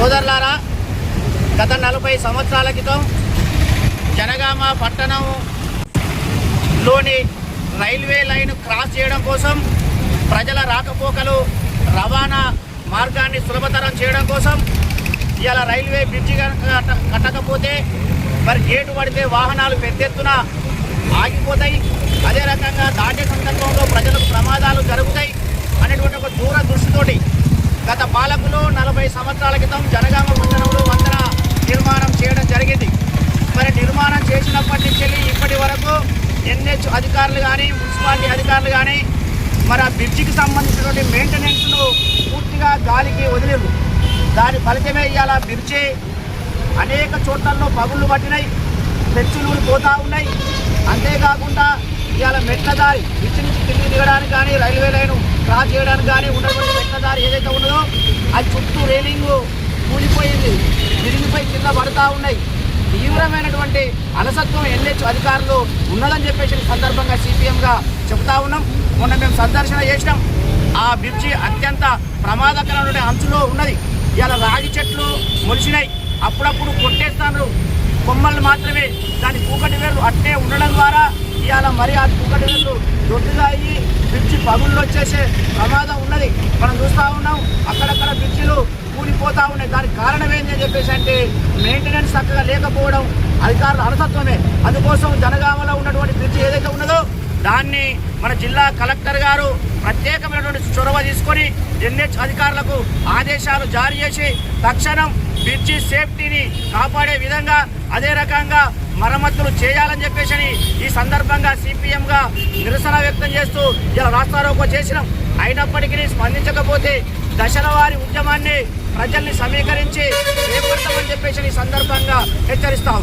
సోదరులారా గత నలభై సంవత్సరాల క్రితం జనగామ పట్టణంలోని రైల్వే లైన్ క్రాస్ చేయడం కోసం ప్రజల రాకపోకలు రవాణా మార్గాన్ని సులభతరం చేయడం కోసం ఇలా రైల్వే బ్రిడ్జి కట్ట- కట్టకపోతే మరి గేటు పడితే వాహనాలు పెద్ద ఎత్తున ఆగిపోతాయి. అదే రకంగా దాటే సందర్భంలో ప్రజలకు ప్రమాదాలు జరుగుతాయి అనేటువంటి ఒక దూర దృష్టితోటి గత పాలకులు నలభై సంవత్సరాల క్రితం జనగామ పట్టణంలో వంతెన నిర్మాణం చేయడం జరిగింది. మరి నిర్మాణం చేసినప్పటి నుంచి వెళ్ళి ఇప్పటి వరకు ఎన్హెచ్ అధికారులు కానీ మున్సిపాలిటీ అధికారులు కానీ మరి ఆ బ్రిడ్జికి సంబంధించినటువంటి మెయింటెనెన్స్ను పూర్తిగా గాలికి వదిలేరు. దాని ఫలితమే ఇవాళ బ్రిడ్జి అనేక చోట్లలో పగుళ్ళు పట్టినాయి పెచ్చులు పోతూ ఉన్నాయి. అంతేకాకుండా ఇవాళ మెట్ల దారి బ్రిడ్జి నుంచి తిరిగి దిగడానికి కానీ రైల్వే లైను క్రాస్ చేయడానికి కానీ ఉన్నటువంటి వెంటదారి ఏదైతే ఉన్నదో అది చుట్టూ రైలింగ్ కూలిపోయింది. విరిగిపోయి కింద పడుతూ ఉన్నాయి. తీవ్రమైనటువంటి అలసత్వం ఎన్హెచ్ అధికారులు ఉన్నదని చెప్పేసి సందర్భంగా సిపిఎంగా చెబుతా ఉన్నాం. మొన్న మేము సందర్శన చేసినాం. ఆ బ్రిడ్జి అత్యంత ప్రమాదకరమైన అంచులో ఉన్నది. ఇలా రాగి చెట్లు మొలిచినాయి. అప్పుడప్పుడు కొట్టేస్తాను కొమ్మలు మాత్రమే. దాని కూకటి వేర్లు అట్టే ఉండడం ద్వారా మరి ఆ కూకటి వేర్లు దొడ్డుగా అయ్యి బ్రిడ్జి పగుళ్ళు వచ్చేసే ప్రమాదం ఉన్నది. మనం చూస్తూ ఉన్నాం. అక్కడక్కడ బ్రిడ్జిలు కూలిపోతూ ఉన్నాయి. దానికి కారణం ఏంటి అని చెప్పేసి అంటే మెయింటెనెన్స్ చక్కగా లేకపోవడం అధికారుల అలసత్వమే అందుకోసం జనగామలో ఉన్నటువంటి బ్రిడ్జి ఏదైతే ఉన్నదో దాన్ని మన జిల్లా కలెక్టర్ గారు ప్రత్యేకమైనటువంటి చొరవ తీసుకొని ఎన్హెచ్ అధికారులకు ఆదేశాలు జారీ చేసి తక్షణం బ్రిడ్జి సేఫ్టీని కాపాడే విధంగా అదే రకంగా మరమ్మతులు చేయాలని చెప్పేసి ఈ సందర్భంగా సిపిఎంగా నిరసన వ్యక్తం చేస్తూ ఇలా రాస్తారోకో చేసినాం. అయినప్పటికీ స్పందించకపోతే దశల వారి ఉద్యమాన్ని ప్రజల్ని సమీకరించి చేపడతామని చెప్పేసి ఈ సందర్భంగా హెచ్చరిస్తాం